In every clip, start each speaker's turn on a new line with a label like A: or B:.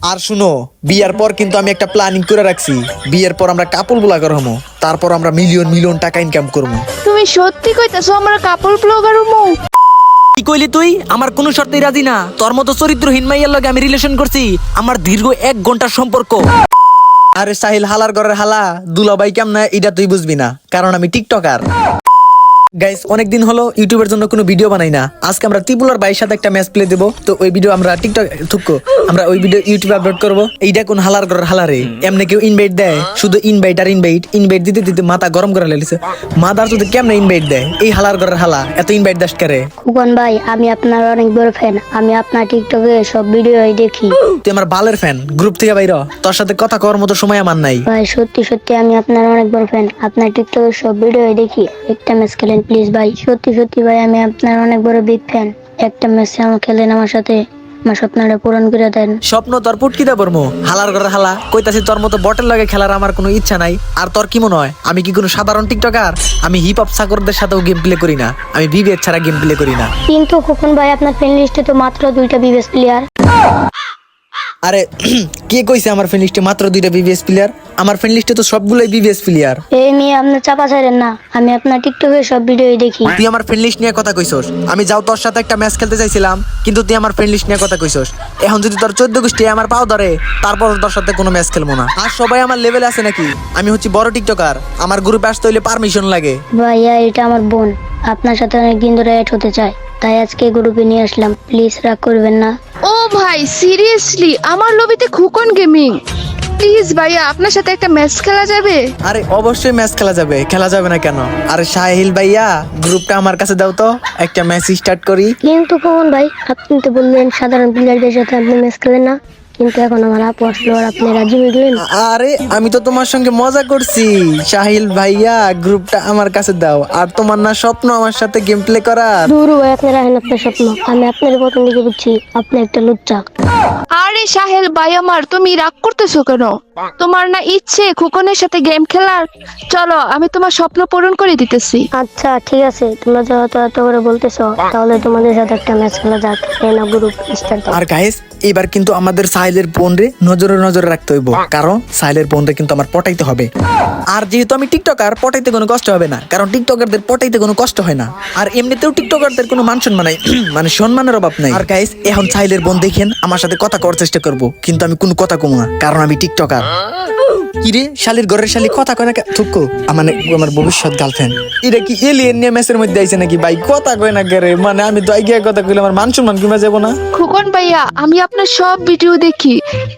A: আর শুনো বিয়ার পর কিন্তু আমি একটা প্ল্যানিং করে রাখছি। বিয়ের পর আমরা কাপলগুলা করব তারপর আমরা মিলিয়ন মিলিয়ন টাকা ইনকাম করব
B: তুমি সত্যি কইতাছো আমরা কাপল ব্লগার হমু?
C: কি কইলি তুই? আমার কোনো শর্তেই রাজি না। তোর মতো চরিত্রহীন মাইয়ার লগে আমি রিলেশন করছি। আমার দীর্ঘ এক ঘণ্টার সম্পর্ক।
A: আরে সাহিল হালার ঘরের হালা দুলাভাই কেমন এটা তুই বুঝবি না কারণ আমি টিকটকার গাইস অনেকদিন হলো ইউটিউবের জন্য কোনো ভিডিও বানাই না। আজকে আমরা ত্রিপুলার ভাইয়ের সাথে একটা ম্যাচ প্লে দেবো। তো ওই ভিডিও আমরা টিকটক থুকো আমরা ওই ভিডিও ইউটিউবে আপলোড করব। এইটা কোন হালার ঘরের হালারে এমনি কেউ ইনভাইট দেয় শুধু ইনভাইট আর ইনভাইট ইনভাইট দিতে দিতে মাথা গরম করে লেগেছে মাদার যদি কেমনে ইনভাইট দেয়? এই হালার ঘরের হালা এত ইনভাইট দাস করে?
D: খোকন ভাই আমি আপনার অনেক বড় ফ্যান আমি আপনার টিকটকে সব ভিডিওই দেখি।
A: তুই আমার বালের ফ্যান গ্রুপ থেকে বাইর। তোর সাথে কথা করার মতো সময় আমার নাই।
D: ভাই সত্যি সত্যি আমি আপনার অনেক বড় ফ্যান আপনার টিকটকে সব ভিডিওই দেখি। একটা ম্যাচ খেলেন। প্লিজ ভাই সত্যি সত্যি ভাই আমি আপনার অনেক বড় বিগ ফ্যান একটা ম্যাচ আমার খেলেন আমার সাথে। আমার স্বপ্নটা পূরণ করে দেন।
A: স্বপ্ন তোর পুটকিদা বর্ম। হালার ঘরের হালা। কইতাছি তোর মতো বটের লাগে খেলার আমার কোনো ইচ্ছা নাই। আর তোর কি মনে হয়? আমি কি কোনো সাধারণ টিকটকার আমি হিপ হপ সাগরদের সাথেও গেম প্লে করি না। আমি বিবেক ছাড়া গেম প্লে করি না।
D: কিন্তু খোকন ভাই আপনার ফ্রেন্ড লিস্টে তো মাত্র দুইটা বিবেস প্লেয়ার
A: আরে কে কইছে আমার ফ্রেন্ড লিস্টে মাত্র দুইটা বিবিএস প্লেয়ার আমার ফ্রেন্ড লিস্টে তো সবগুলোই বিবিএস প্লেয়ার
D: এই মেয়ে আপনার চাপা ছাড়েন না। আমি আপনার টিকটকে সব ভিডিওই দেখি।
A: তুই আমার ফ্রেন্ড লিস্ট নিয়ে কথা কইছস। আমি যাও তোর সাথে একটা ম্যাচ খেলতে চাইছিলাম কিন্তু তুই আমার ফ্রেন্ড লিস্ট নিয়ে কথা কইছস। এখন যদি তোর চোদ্দ গোষ্ঠী আমার পাও ধরে তারপর তোর সাথে কোনো ম্যাচ খেলব না। আর সবাই আমার লেভেল আছে নাকি? আমি হচ্ছি বড় টিকটকার আমার গ্রুপে আসতে হইলে পারমিশন লাগে।
D: ভাইয়া এটা আমার বোন। আপনার সাথে অনেক দিন ধরে অ্যাড হতে চায়। তাই আজকে গ্রুপে নিয়ে আসলাম। প্লিজ রাগ করবেন না।
B: ও ভাই সিরিয়াসলি আমার লবিতে খুকন গেমিং প্লিজ ভাইয়া আপনার সাথে একটা ম্যাচ খেলা যাবে?
A: আরে অবশ্যই ম্যাচ খেলা যাবে। খেলা যাবে না কেন? আরে সাহিল ভাইয়া গ্রুপটা আমার কাছে দাও তো। একটা ম্যাচ স্টার্ট করি।
D: কিন্তু কোন ভাই। আপনি তো বললেন সাধারণ প্লেয়ারদের সাথে আপনি ম্যাচ খেলেন না। কিন্তু এখন আমার আপু আসলো আর আপনি রাজি হয়ে গেলেন?
A: আরে আমি তো তোমার সঙ্গে মজা করছি। সাহিল ভাইয়া গ্রুপটা আমার কাছে দাও। আর তোমার না স্বপ্ন আমার সাথে গেম প্লে করার।
D: দূর ভাই আপনি রাখেন আপনার স্বপ্ন। আমি আপনার প্রথম দিকে বুঝছি। আপনি একটা লুচ্চা।
B: আরে সাহেল ভাই আমার তুমি রাগ করতেছো কেন? তোমার না ইচ্ছে খুকনের সাথে গেম খেলার? চলো আমি তোমার স্বপ্ন পূরণ করে দিতেছি।
D: আচ্ছা ঠিক আছে। তোমরা যেহেতু এত করে বলতেছো তাহলে তোমাদের সাথে একটা ম্যাচ খেলা যাক। এই না গ্রুপ স্টার্ট
A: আর গাইস এবার কিন্তু আমাদের সাহিলের বোন রে নজরে নজরে রাখতে হইব। কারণ সাহিলের বোন রে কিন্তু আমার পটাইতে হবে। আর যেহেতু আমি টিকটকার পটাইতে কোনো কষ্ট হবে না। কারণ টিকটকারদের পটাইতে কোনো কষ্ট হয় না। আর এমনিতেও টিকটকারদের কোনো মান সম্মান নাই মানে সম্মানের অভাব নাই। আর গাইস এখন সাহিলের বোন দেখেন আমার সাথে কথা করার চেষ্টা করব কিন্তু আমি কোনো কথা কমু না কারণ আমি টিকটকার। কিরে শালির ঘরের শালি কথা কয় না থুকু আমার আমার ভবিষ্যৎ গার্লফ্রেন্ড এটা কি এলিয়েন নিয়ে ম্যাচের মধ্যে আইছে নাকি ভাই? কথা কয় না রে? মানে আমি তো আগে কথা কইলে আমার মান সম্মান কিমা যাব না?
B: খুকন ভাইয়া আমি আপনার সব ভিডিও দেখি।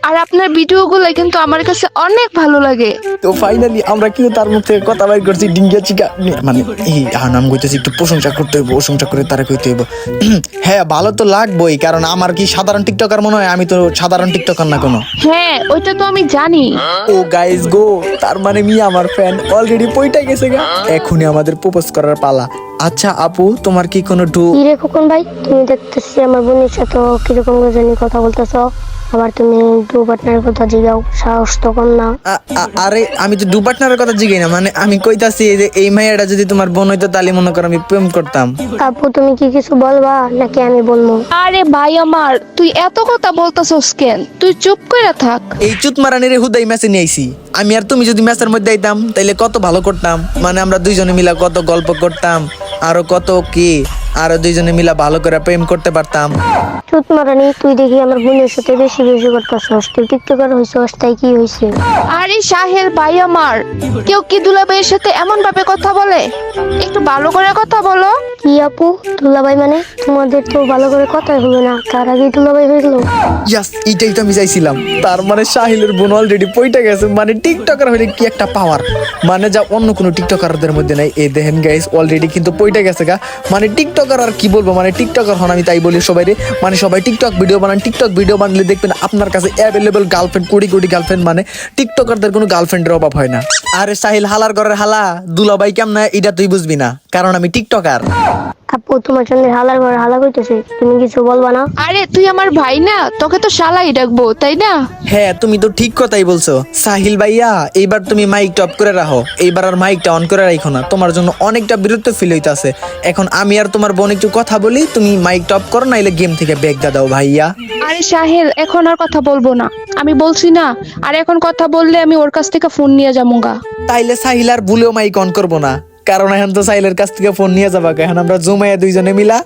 B: আর আপনার ভিডিওগুলো কিন্তু আমার কাছে অনেক ভালো লাগে।
A: তো ফাইনালি আমরা কিন্তু তার থেকে কথা বাইর করছি ডিঙ্গিয়া চিকা। মানে এই আর নাম কইতেছি একটু প্রশংসা করতে হইব প্রশংসা করে তারা কইতে হইব। হ্যাঁ ভালো তো লাগবেই কারণ আমার কি সাধারণ টিকটকার মনে হয়? আমি তো সাধারণ টিকটকার না কোনো।
B: হ্যাঁ ওইটা তো আমি জানি।
A: ও গাইস গো তার মানে মি আমার ফ্যান অলরেডি পইটা গেছে গা। এখনই আমাদের প্রপোজ করার পালা। আচ্ছা আপু, তোমার কি কোনো ডু
D: কি রে খোকন ভাই? তুমি দেখতেছি আমার বোনের সাথে কীরকম জানি কথা বলতেছো। আবার তুমি দু পার্টনারের কথা জিগাও সাহস তো কম না।
A: আরে আমি তো ডু পার্টনারের কথা জিগাই না মানে আমি কইতাছি যে এই মাইয়াটা যদি তোমার বোন হইতো তাহলে মনে করো আমি প্রেম করতাম।
D: আপু তুমি কি কিছু বলবা? নাকি আমি বলব?
B: আরে ভাই আমার তুই এত কথা বলতেছস কেন? তুই চুপ করে থাক।
A: এই চুত মারানির হুদাই ম্যাচে নিয়ে আইছি। আমি আর তুমি যদি ম্যাচের মধ্যে আইতাম তাইলে কত ভালো করতাম। মানে আমরা দুইজনে মিলা কত গল্প করতাম আরও কত কি আরও দুইজনে মিলা ভালো করে প্রেম করতে পারতাম।
D: চুত মারানি তুই দেখি আমার বোনের সাথে বেশি বেশি করতেছস তুই টিকটকার হইছস তাই কি হইছে?
B: আরে সাহেল ভাই আমার কেউ কি দুলাভাইয়ের সাথে এমন ভাবে কথা বলে? একটু ভালো করে কথা বলো।
D: কি আপু? দুলাভাই মানে? তোমাদের তো ভালো করে কথাই হবে না তার আগে দুলাভাই হয়ে গেল
A: ইয়াস এইটাই তো আমি চাইছিলাম। তার মানে সাহিলের বোন অলরেডি পইটা গেছে মানে টিকটকার হইলে কি একটা পাওয়ার মানে যা অন্য কোনো টিকটকারদের মধ্যে নাই। এই দেখেন গাইস অলরেডি কিন্তু পইটা গেছে গা। মানে টিকটকার আর কি বলব? মানে টিকটকার হন আমি তাই বলি সবাই মানে সবাই টিকটক ভিডিও বানান। টিকটক ভিডিও বানালে দেখবেন আপনার কাছে available girlfriend crore crore girlfriend মানে টিকটকারদের কোনো গার্লফ্রেন্ডের অভাব হয় না। আরে সাহিল, হালার ঘরের হালা দুলাবাই কেমন? এটা তুই বুঝবি না। কারণ আমি টিকটকার।
D: আপু তোমার সঙ্গে হালার ঘর হালা করতেছে তুমি কিছু বলবা না?
B: আরে তুই আমার ভাই না? তোকে তো শালাই ডাকবো তাই না?
A: হ্যাঁ তুমি তো ঠিক কথাই বলছো। সাহিল ভাইয়া এইবার তুমি মাইক টপ করে রাখো। এইবার আর মাইকটা অন করে রাখো না। তোমার জন্য অনেকটা বিরক্ত ফিল হইতাছে। এখন আমি আর তোমার বোন একটু কথা বলি তুমি মাইক টপ করো নাইলে গেম থেকে ব্যাগ দাও ভাইয়া।
B: আরে সাহেল এখন আর কথা বলব না। আমি বলছি না আর এখন কথা বললে আমি ওর কাছ থেকে ফোন নিয়ে যাব গা
A: তাইলে সাহিল আর ভুলেও মাইক অন করব না। কারণ এখন তো সাইলের কাছ থেকে ফোন নিয়ে যাবা এখন আমরা জুমাইয়া দুইজনে মিলা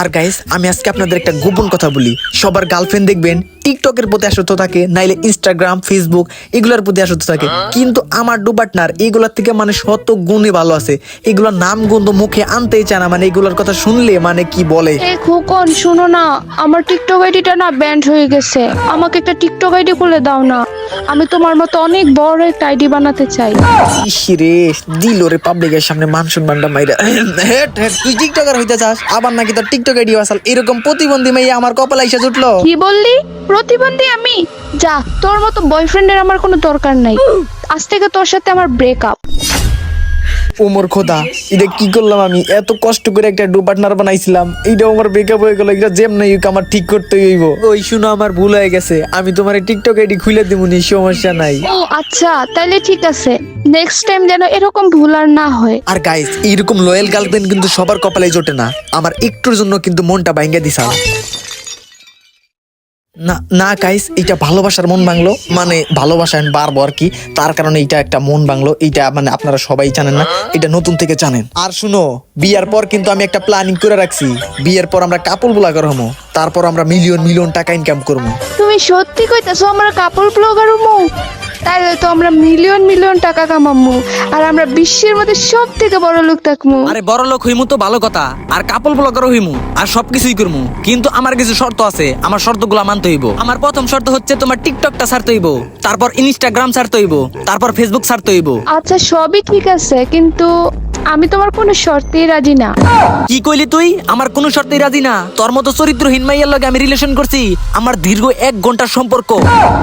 A: আর গাইস আমি আজকে আপনাদের একটা গোপন কথা বলি। সবার গার্লফ্রেন্ড দেখবেন টিকটকের প্রতি আসক্ত থাকে নাইলে ইনস্টাগ্রাম ফেসবুক এগুলোর প্রতি আসক্ত থাকে। কিন্তু আমার ডুবাটনার এগুলোর থেকে মানে শত গুণে ভালো আছে। এগুলোর নাম গন্ধ মুখে আনতেই চায় না মানে এগুলোর কথা শুনলে মানে কি বলে?
B: খোকন শোনো না আমার টিকটক আইডিটা না ব্যান্ড হয়ে গেছে। আমাকে একটা টিকটক আইডি খুলে দাও না। আমি তোমার মতো অনেক বড় একটা আইডি বানাতে চাই।
A: ইস রে দিল রে পাবলিকের সামনে মান সম্মানটা মাইরা। হেট হেট তুই টিকটকার হইতে চাস? আবার নাকি তোর টিকটক আইডি আসাল? এরকম প্রতিবন্ধী মাইয়া আমার কপাল আইসা জুটলো?
B: কি বললি? প্রতিবন্ধী আমি? যা তোর মতো বয়ফ্রেন্ডের আমার কোনো দরকার নাই। আজ থেকে তোর সাথে আমার ব্রেকআপ
A: ওমর খোদা এটা কি করলাম আমি? এত কষ্ট করে একটা ডু পার্টনার বানাইছিলাম। এইটা আমার ব্রেকআপ হয়ে গেল এটা জেম নাই আমার ঠিক করতে হইব। ওই শুনো আমার ভুল হয়ে গেছে। আমি তোমার টিকটক আইডি খুলে দিব নি সমস্যা নাই।
B: ও আচ্ছা তাহলে ঠিক আছে। নেক্সট টাইম যেন এরকম ভুল আর না হয়।
A: আর গাইস এইরকম লয়াল গার্লফ্রেন্ড কিন্তু সবার কপালে জোটে না। আমার একটুর জন্য কিন্তু মনটা ভাঙ্গে দিছাল না না কাইস এটা ভালোবাসার মন বাংলো। মানে ভালোবাসা আমি বাড়বো আর কি। তার কারণে এটা একটা মন ভাঙলো এটা মানে আপনারা সবাই জানেন না, এটা নতুন থেকে জানেন। আর শুনো, বিয়ার পর কিন্তু আমি একটা প্ল্যানিং করে রাখছি। বিয়ের পর আমরা কাপড় ব্লগার করব তারপর আমরা মিলিয়ন মিলিয়ন টাকা ইনকাম করব
B: তুমি সত্যি কইতাছো আমরা কাপড় ব্লগার হমু? তাইলে তো আমরা মিলিয়ন মিলিয়ন টাকা কামামু। আর আমরা বিশ্বের মধ্যে সব থেকে বড় লোক থাকমু।
C: আরে বড় লোক হইমু তো ভালো কথা। আর কাপল ব্লগার হইমু। আর সবকিছুই করমু। কিন্তু আমার কিছু শর্ত আছে। আমার শর্তগুলো মানতে হইব। আমার প্রথম শর্ত হচ্ছে তোমার টিকটকটা ছাড়তে হইব। তারপর ইনস্টাগ্রাম ছাড়তে হইব। তারপর ফেসবুক ছাড়তে হইব।
B: আচ্ছা সবই ঠিক আছে কিন্তু আমি তোমার কোনো শর্তেই রাজি না।
C: কি কইলি তুই? আমার কোনো শর্তেই রাজি না। তোর মতো চরিত্রহীন মাইয়ার লগে আমি রিলেশন করছি। আমার দীর্ঘ এক ঘণ্টার সম্পর্ক।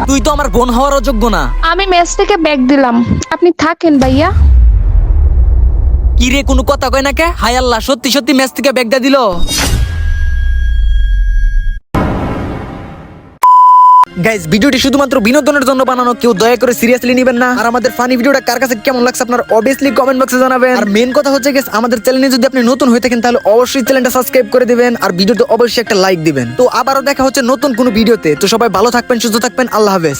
C: তুই তো আমার বোন হওয়ার যোগ্য না।
B: আমি ম্যাচ থেকে ব্যাগ দিলাম। আপনি থাকেন ভাইয়া।
C: কি রে কোনো কথা কয় না কে? হায় আল্লাহ সত্যি সত্যি ম্যাচ থেকে ব্যাগটা দিল।
A: গাইজ ভিডিওটি শুধুমাত্র বিনোদনের জন্য বানানো, কেউ দয়া করে সিরিয়াসলি নেবেন না। আর আমাদের ফানি ভিডিওটা কার কাছে কেমন লাগছে আপনার অবভিয়াসলি কমেন্ট বক্সে জানাবেন। আর মেন কথা হচ্ছে গেস আমাদের চ্যানেলে যদি আপনি নতুন হয়ে থাকেন, তাহলে অবশ্যই চ্যানেলটা সাবস্ক্রাইব করে দিবেন আর ভিডিওতে অবশ্যই একটা লাইক দিবেন। তো আবারও দেখা হচ্ছে নতুন কোনো ভিডিওতে। তো সবাই ভালো থাকবেন, সুস্থ থাকবেন, আল্লাহ হাফেজ।